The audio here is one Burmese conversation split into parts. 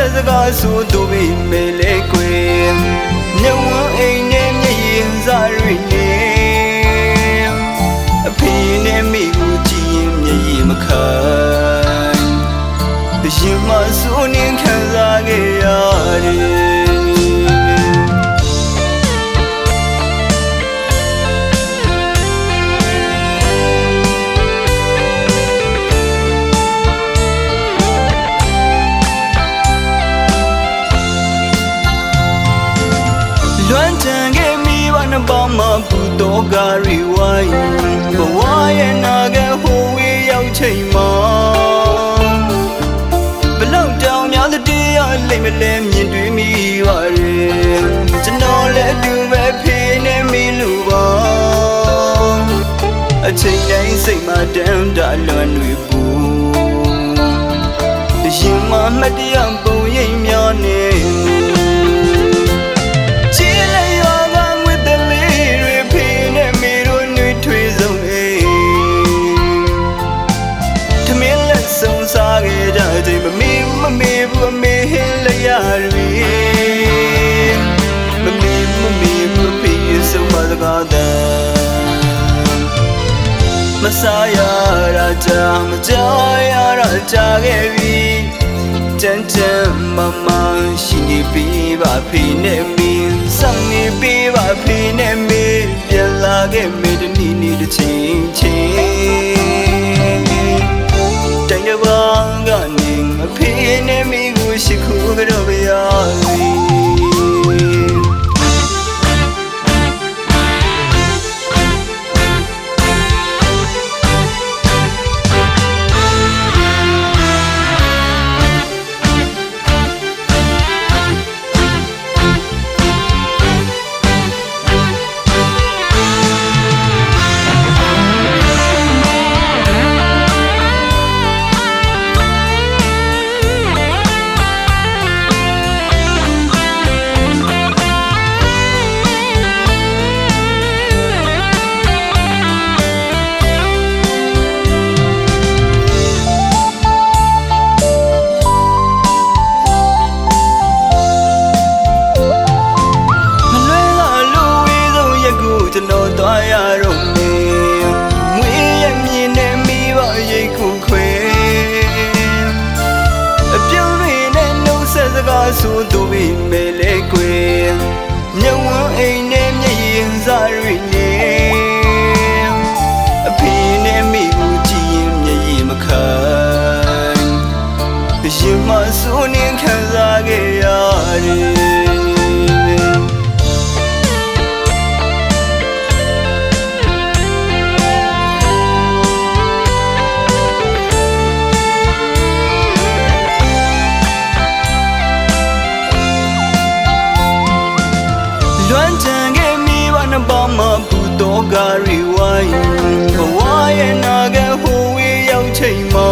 အပြုံးတွေနဲ့နှုတ်ဆက်စကားဆိုသူပေမဲ့လေကွယ်ညဝန်းအိမ်နဲ့မျက်ရင်စားတွေနဲ့အဖေနဲ့မိကိုကြည့်ရင်မျက်ရည်မခံရင်မဆိုးနေခံစားခဲ့ရ တယ်လွမ်းကြံခဲ့မိပါနှပေါင်းမှာဘူတော်ကားရီဝိုင်းဘဝရဲ့နာကဟိုဝေးရောက်ချိန်မှာဘလောက်တောင်များတဲ့တရားလိမ့်မလဲမြင်တွေ့မိပါရဲ့ကျွန်တော်လည်းအတူပဲဖေးနေမိလူပါအချိန်တိုင်းစိတ်မှတမ်းတလွန်တွေပူရင်မမတရား မစားရတာကြာမကြောက်ရတာကြာခဲ့ပြီကြမ်းကြမ်းမမရှိနေပြီပါဖေနဲ့မင်းစောင့်နေပြီပါဖေနဲ့ က်ကိုကျွန်တော်သွားရတော့ လွမ်းကြံခဲ့မိပါနှပေါင်းမှာဘူတော်ကားရီဝိုင်းဘဝရဲ့နာကဟိုဝေးရောက်ချိန်မှာ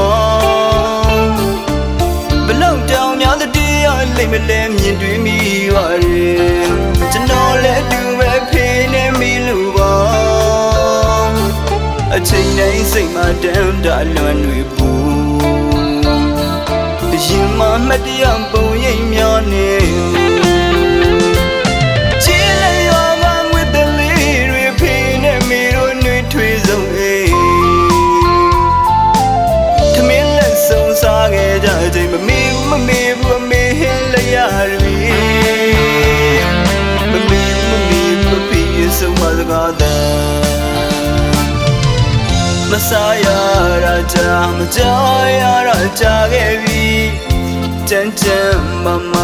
ဘလောက်တောင်များတဲ့တရားလိမ့်မလဲမြင်တွေ့မိပါရဲ့ကျွန်တော်လည်းအတူပဲဖေးနေမိလူပါအချိန်တိုင်းစိတ်မှတမ်းတလွန်တွေပူရင်မမတရားပုံရိပ်များနေ စားရတာကြာမကြောက်ရတာကြာခဲ့ပြီကြမ်းကြမ်းမမ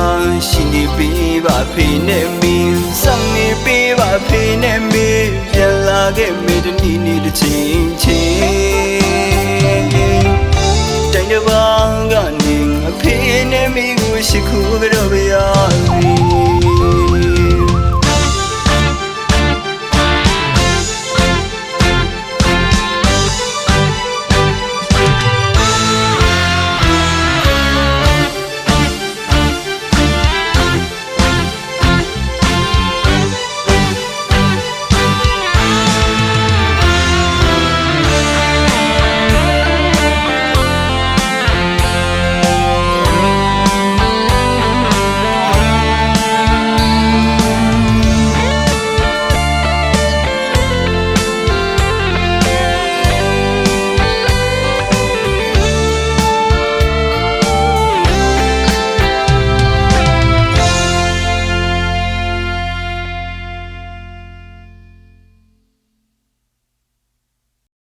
ရှိနေပြီပါဖေနဲ့မင်းစောင့်နေပြီပါဖေနဲ့မင်းပြန်လာခဲ့မေတနီနီတစ်ချိန်ချင်းတိုင်းတစ်ပါးကနေအဖေနဲ့မင်းကိုရှိခိုးကြတော့ပြရ